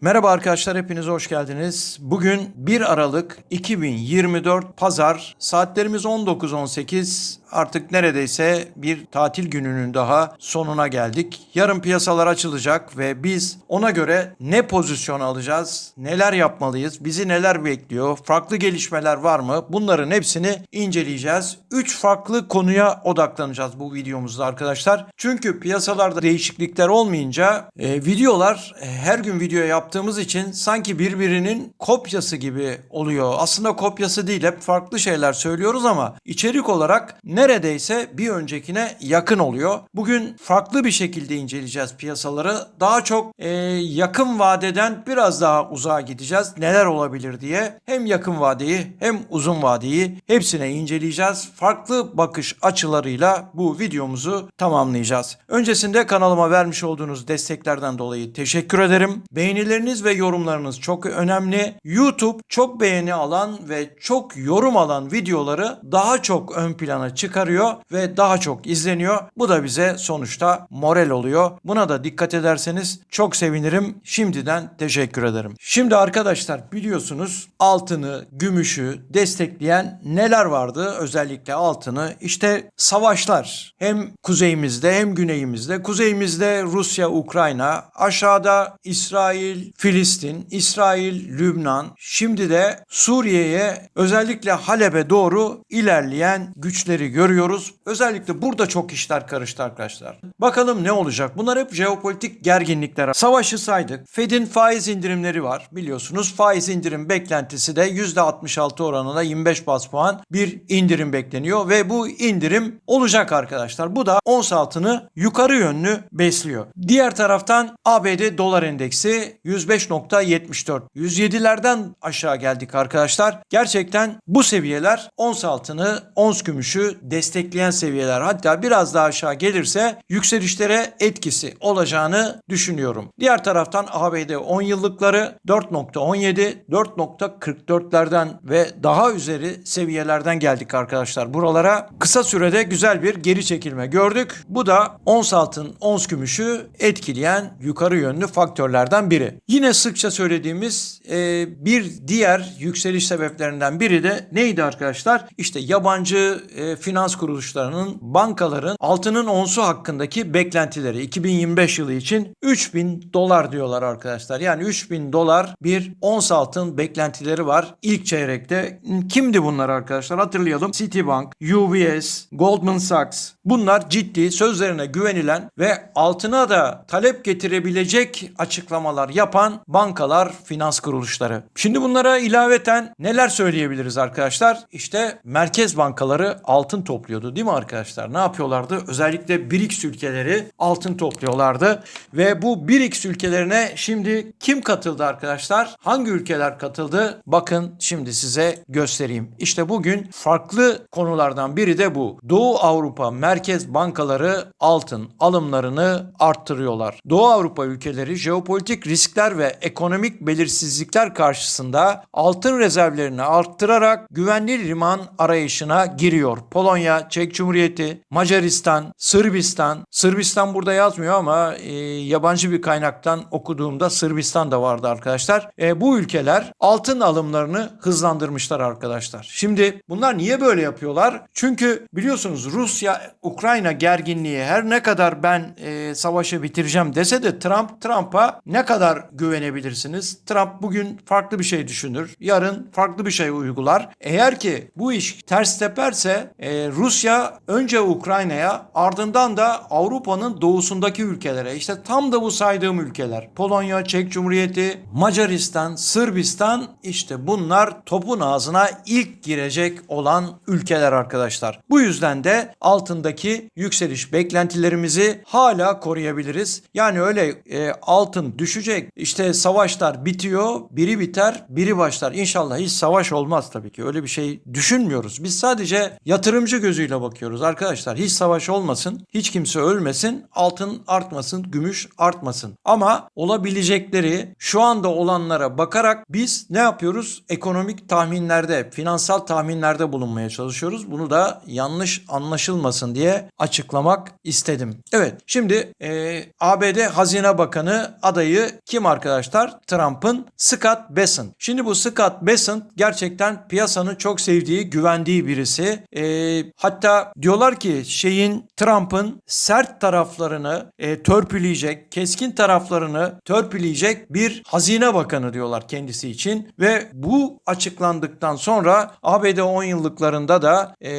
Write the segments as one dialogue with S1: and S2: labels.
S1: Merhaba arkadaşlar hepiniz hoş geldiniz. Bugün 1 Aralık 2024 Pazar saatlerimiz 19.18 artık neredeyse bir tatil gününün daha sonuna geldik. Yarın piyasalar açılacak ve biz ona göre ne pozisyon alacağız, neler yapmalıyız, bizi neler bekliyor, farklı gelişmeler var mı bunların hepsini inceleyeceğiz. 3 farklı konuya odaklanacağız bu videomuzda arkadaşlar. Çünkü piyasalarda değişiklikler olmayınca e, videolar e, her gün video yaptığımız için sanki birbirinin kopyası gibi oluyor. Aslında kopyası değil hep farklı şeyler söylüyoruz ama içerik olarak neredeyse bir öncekine yakın oluyor. Bugün farklı bir şekilde inceleyeceğiz piyasaları. Daha çok e, yakın vadeden biraz daha uzağa gideceğiz. Neler olabilir diye. Hem yakın vadeyi hem uzun vadeyi hepsine inceleyeceğiz. Farklı bakış açılarıyla bu videomuzu tamamlayacağız. Öncesinde kanalıma vermiş olduğunuz desteklerden dolayı teşekkür ederim. Beğenileriniz ve yorumlarınız çok önemli. YouTube çok beğeni alan ve çok yorum alan videoları daha çok ön plana çıkarıyor ve daha çok izleniyor. Bu da bize sonuçta moral oluyor. Buna da dikkat ederseniz çok sevinirim. Şimdiden teşekkür ederim. Şimdi arkadaşlar biliyorsunuz altını, gümüşü destekleyen neler vardı? Özellikle altını. İşte savaşlar hem kuzeyimizde hem güneyimizde. Kuzeyimizde Rusya, Ukrayna, aşağıda İsrail, Filistin, İsrail, Lübnan. Şimdi de Suriye'ye özellikle Halep'e doğru ilerleyen güçleri görüyoruz. Özellikle burada çok işler karıştı arkadaşlar. Bakalım ne olacak? Bunlar hep jeopolitik gerginlikler. Savaşı saydık. Fed'in faiz indirimleri var biliyorsunuz. Faiz indirim beklentisi de %66 oranında 25 bas puan bir indirim bekleniyor ve bu indirim olacak arkadaşlar. Bu da ons altını yukarı yönlü besliyor. Diğer taraftan ABD dolar endeksi 105.74. 107'lerden aşağı geldik arkadaşlar. Gerçekten bu seviyeler ons altını, ons gümüşü destekleyen seviyeler. Hatta biraz daha aşağı gelirse yükselişlere etkisi olacağını düşünüyorum. Diğer taraftan ABD 10 yıllıkları 4.17, 4.44'lerden ve daha üzeri seviyelerden geldik arkadaşlar. Buralara kısa sürede güzel bir geri çekilme gördük. Bu da ons altın, ons gümüşü etkileyen yukarı yönlü faktörlerden biri. Yine sıkça söylediğimiz e, bir diğer yükseliş sebeplerinden biri de neydi arkadaşlar? İşte yabancı e, finans kuruluşlarının, bankaların altının onsu hakkındaki beklentileri 2025 yılı için 3000 dolar diyorlar arkadaşlar. Yani 3000 dolar bir ons altın beklentileri var ilk çeyrekte. Kimdi bunlar arkadaşlar? Hatırlayalım. Citibank, UBS, Goldman Sachs. Bunlar ciddi sözlerine güvenilen ve altına da talep getirebilecek açıklamalar yapan bankalar, finans kuruluşları. Şimdi bunlara ilaveten neler söyleyebiliriz arkadaşlar? İşte merkez bankaları altın topluyordu değil mi arkadaşlar? Ne yapıyorlardı? Özellikle BRICS ülkeleri altın topluyorlardı ve bu BRICS ülkelerine şimdi kim katıldı arkadaşlar? Hangi ülkeler katıldı? Bakın şimdi size göstereyim. İşte bugün farklı konulardan biri de bu. Doğu Avrupa merkez bankaları altın alımlarını arttırıyorlar. Doğu Avrupa ülkeleri jeopolitik riskler ve ekonomik belirsizlikler karşısında altın rezervlerini arttırarak güvenli liman arayışına giriyor. Polonya, Çek Cumhuriyeti, Macaristan, Sırbistan. Sırbistan burada yazmıyor ama e, yabancı bir kaynaktan okuduğumda Sırbistan da vardı arkadaşlar. E, bu ülkeler altın alımlarını hızlandırmışlar arkadaşlar. Şimdi bunlar niye böyle yapıyorlar? Çünkü biliyorsunuz Rusya Ukrayna gerginliği her ne kadar ben e, savaşı bitireceğim dese de Trump Trump'a ne kadar güvenebilirsiniz? Trump bugün farklı bir şey düşünür. Yarın farklı bir şey uygular. Eğer ki bu iş ters teperse e, Rusya önce Ukrayna'ya ardından da Avrupa'nın doğusundaki ülkelere işte tam da bu saydığım ülkeler Polonya, Çek Cumhuriyeti, Macaristan, Sırbistan işte bunlar topun ağzına ilk girecek olan ülkeler arkadaşlar. Bu yüzden de altındaki yükseliş beklentilerimizi hala koruyabiliriz. Yani öyle e, altın düşecek işte savaşlar bitiyor biri biter biri başlar. İnşallah hiç savaş olmaz tabii ki öyle bir şey düşünmüyoruz. Biz sadece yatırımcı yatırımcı gözüyle bakıyoruz arkadaşlar. Hiç savaş olmasın, hiç kimse ölmesin, altın artmasın, gümüş artmasın. Ama olabilecekleri şu anda olanlara bakarak biz ne yapıyoruz? Ekonomik tahminlerde, finansal tahminlerde bulunmaya çalışıyoruz. Bunu da yanlış anlaşılmasın diye açıklamak istedim. Evet, şimdi e, ABD Hazine Bakanı adayı kim arkadaşlar? Trump'ın Scott Bessent. Şimdi bu Scott Bessent gerçekten piyasanın çok sevdiği, güvendiği birisi. E, hatta diyorlar ki şeyin Trump'ın sert taraflarını e, törpüleyecek, keskin taraflarını törpüleyecek bir hazine bakanı diyorlar kendisi için ve bu açıklandıktan sonra ABD 10 yıllıklarında da e,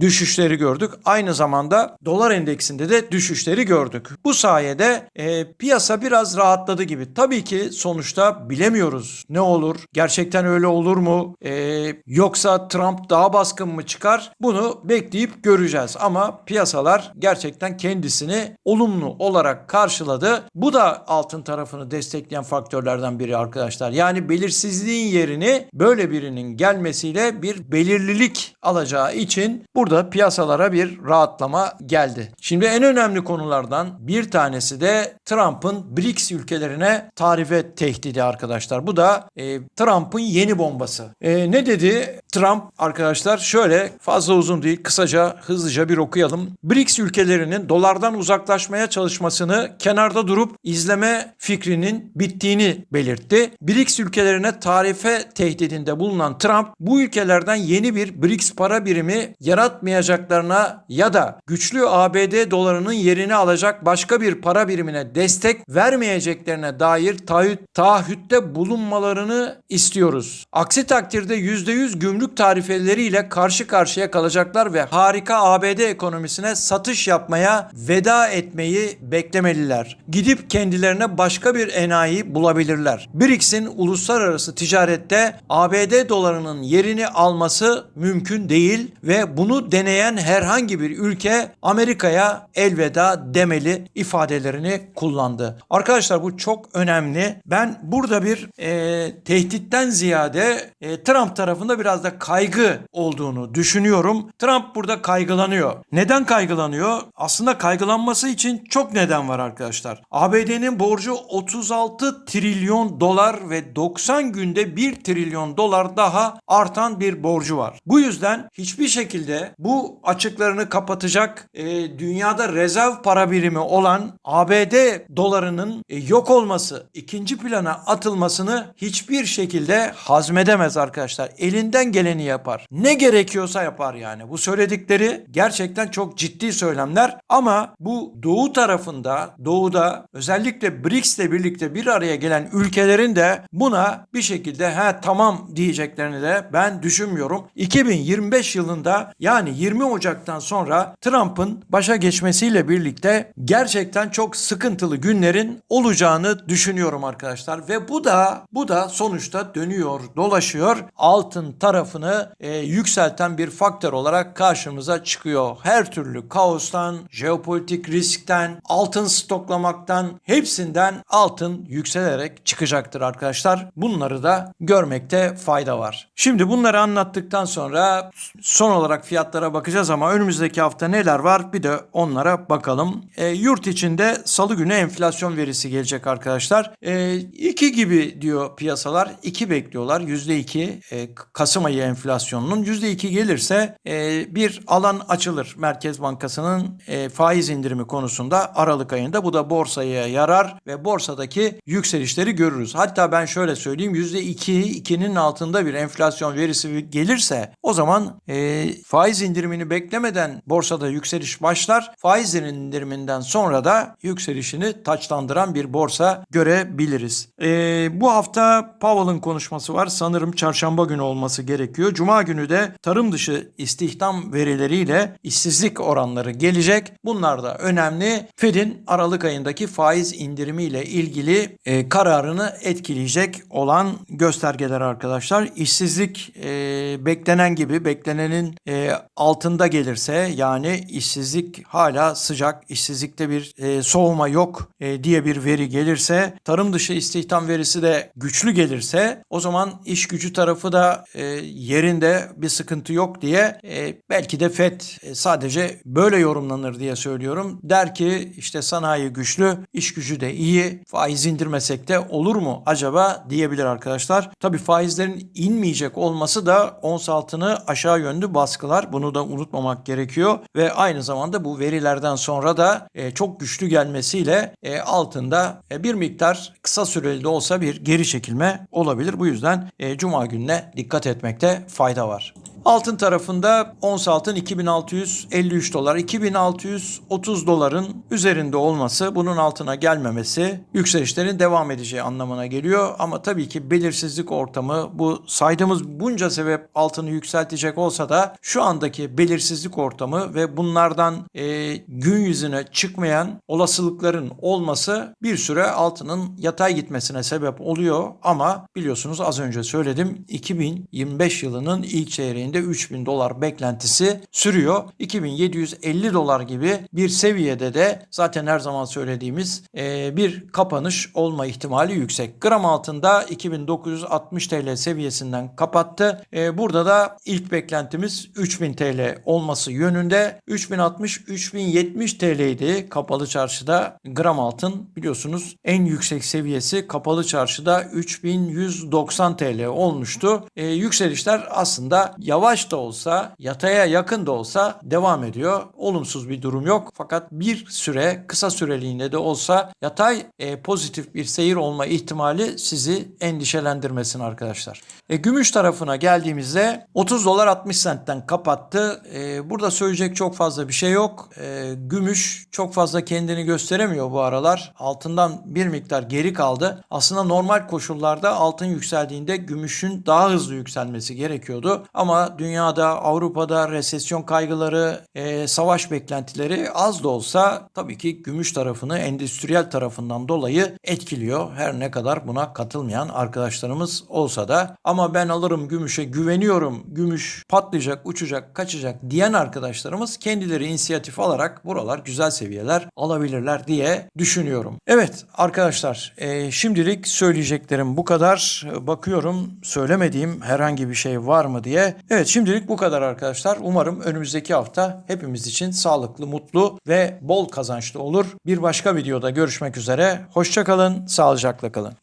S1: düşüşleri gördük. Aynı zamanda dolar endeksinde de düşüşleri gördük. Bu sayede e, piyasa biraz rahatladı gibi. Tabii ki sonuçta bilemiyoruz ne olur. Gerçekten öyle olur mu? E, yoksa Trump daha baskın mı çıkar? Bunu bekleyip göreceğiz. Ama piyasalar gerçekten kendisini olumlu olarak karşıladı. Bu da altın tarafını destekleyen faktörlerden biri arkadaşlar. Yani belirsizliğin yerini böyle birinin gelmesiyle bir belirlilik alacağı için burada piyasalara bir rahatlama geldi. Şimdi en önemli konulardan bir tanesi de Trump'ın BRICS ülkelerine tarife tehdidi arkadaşlar. Bu da e, Trump'ın yeni bombası. E, ne dedi Trump arkadaşlar? Şöyle fazla uzun değil kısaca hızlıca bir okuyalım. BRICS ülkelerinin dolardan uzaklaşmaya çalışmasını kenarda durup izleme fikrinin bittiğini belirtti. BRICS ülkelerine tarife tehdidinde bulunan Trump bu ülkelerden yeni bir BRICS para birimi yaratmayacaklarına ya da güçlü ABD dolarının yerini alacak başka bir para birimine destek vermeyeceklerine dair taahhüt, taahhütte bulunmalarını istiyoruz. Aksi takdirde %100 gümrük tarifeleriyle karşı karşıya kalacaklar ve harika ABD ekonomisine satış yapmaya veda etmeyi beklemeliler. Gidip kendilerine başka bir enayi bulabilirler. BRICS'in uluslararası ticarette ABD dolarının yerini alması mümkün değil ve bunu deneyen herhangi bir ülke Amerika'ya elveda demeli ifadelerini kullandı. Arkadaşlar bu çok önemli. Ben burada bir e, tehditten ziyade e, Trump tarafında biraz da kaygı olduğunu düşünüyorum. Trump burada kaygılanıyor. Neden kaygılanıyor? Aslında kaygılanması için çok neden var arkadaşlar. ABD'nin borcu 36 trilyon dolar ve 90 günde 1 trilyon dolar daha artan bir borcu var. Bu yüzden hiçbir şekilde bu açıklarını kapatacak e, dünyada rezerv para birimi olan ABD dolarının e, yok olması, ikinci plana atılmasını hiçbir şekilde hazmedemez arkadaşlar. Elinden geleni yapar. Ne gerekiyorsa yapar yani. Bu söyledikleri gerçekten çok ciddi söylemler ama bu doğu tarafında, doğuda özellikle BRICS birlikte bir araya gelen ülkelerin de buna bir şekilde ha tamam diyeceklerini de ben düşünmüyorum. 2025 yılında yani 20 Ocak'tan sonra Trump'ın başa geçmesiyle birlikte gerçekten çok sıkıntılı günlerin olacağını düşünüyorum arkadaşlar ve bu da bu da sonuçta dönüyor, dolaşıyor. Altın tarafını e, yükselten bir faktör olarak karşımıza çıkıyor. Her türlü kaostan, jeopolitik riskten, altın stoklamaktan hepsinden altın yükselerek çıkacaktır arkadaşlar. Bunları da görmekte fayda var. Şimdi bunları anlattıktan sonra son olarak fiyatlara bakacağız ama önümüzdeki hafta neler var bir de onlara bakalım. E, yurt içinde salı günü enflasyon verisi gelecek arkadaşlar. E, iki gibi diyor piyasalar. iki bekliyorlar. Yüzde iki e, Kasım ayı enflasyonunun. Yüzde iki gelirse e, bir alan açılır. Merkez Bankası'nın e, faiz indirimi konusunda Aralık ayında. Bu da borsaya yarar ve borsadaki yükselişleri görürüz. Hatta ben şöyle söyleyeyim. Yüzde iki, ikinin altında bir enflasyon verisi gelirse o zaman e, faiz indirimini beklemeden borsada yükseliş başlar. Faiz indiriminden sonra da yükselişini taçlandıran bir borsa görebiliriz. E, bu hafta Powell'ın konuşması var. Sanırım çarşamba günü olması gerekiyor. Cuma günü de tarım dışı istihdam verileriyle işsizlik oranları gelecek. Bunlar da önemli. Fed'in Aralık ayındaki faiz indirimiyle ilgili e, kararını etkileyecek olan göstergeler arkadaşlar. İşsizlik e, beklenen gibi beklenenin e, altında gelirse yani işsizlik hala sıcak, işsizlikte bir e, soğuma yok e, diye bir veri gelirse, tarım dışı istihdam verisi de güçlü gelirse o zaman iş gücü tarafı da e, yerinde bir sıkıntı yok diye e, belki de FED e, sadece böyle yorumlanır diye söylüyorum. Der ki işte sanayi güçlü, iş gücü de iyi, faiz indirmesek de olur mu acaba diyebilir arkadaşlar. Tabii faizlerin inmeyecek olması da ons altını aşağı yönlü baskılar. Bunu da unutmamak gerekiyor ve aynı zamanda bu verilerden sonra da e, çok güçlü gelmesiyle e, altında bir miktar kısa süreli de olsa bir geri çekilme olabilir. Bu yüzden cuma gününe dikkat etmekte fayda var. Altın tarafında ons altın 2653 dolar, 2630 doların üzerinde olması, bunun altına gelmemesi yükselişlerin devam edeceği anlamına geliyor. Ama tabii ki belirsizlik ortamı bu saydığımız bunca sebep altını yükseltecek olsa da şu andaki belirsizlik ortamı ve bunlardan e, gün yüzüne çıkmayan olasılıkların olması bir süre altının yatay gitmesine sebep oluyor. Ama biliyorsunuz az önce söyledim 2025 yılının ilk çeyreğinde 3000 dolar beklentisi sürüyor. 2750 dolar gibi bir seviyede de zaten her zaman söylediğimiz e, bir kapanış olma ihtimali yüksek. Gram altında 2960 TL seviyesinden kapattı. E, burada da ilk beklentimiz 3000 TL olması yönünde. 3060-3070 TL idi kapalı çarşıda gram altın biliyorsunuz en yüksek seviyesi kapalı çarşıda 3190 TL olmuştu. E, yükselişler aslında yavaş da olsa yataya yakın da olsa devam ediyor. Olumsuz bir durum yok fakat bir süre kısa süreliğine de olsa yatay e, pozitif bir seyir olma ihtimali sizi endişelendirmesin arkadaşlar. E, gümüş tarafına geldiğimizde 30 dolar 60 sentten kapattı. E, burada söyleyecek çok fazla bir şey yok. E, gümüş çok fazla kendini gösteremiyor bu aralar. Altından bir miktar geri kaldı. Aslında normal koşullarda altın yükseldiğinde gümüşün daha hızlı yükselmesi gerekiyordu. Ama dünyada, Avrupa'da resesyon kaygıları, e, savaş beklentileri az da olsa tabii ki gümüş tarafını endüstriyel tarafından dolayı etkiliyor. Her ne kadar buna katılmayan arkadaşlarımız olsa da. Ama ben alırım gümüşe güveniyorum, gümüş patlayacak, uçacak, kaçacak diyen arkadaşlarımız kendileri inisiyatif alarak buralar güzel seviyeler alabilirler diye düşünüyorum. Evet arkadaşlar e, şimdilik söyleyeceklerim bu kadar. Bakıyorum söylemediğim herhangi bir şey var mı diye. Evet şimdilik bu kadar arkadaşlar. Umarım önümüzdeki hafta hepimiz için sağlıklı, mutlu ve bol kazançlı olur. Bir başka videoda görüşmek üzere. Hoşçakalın, sağlıcakla kalın.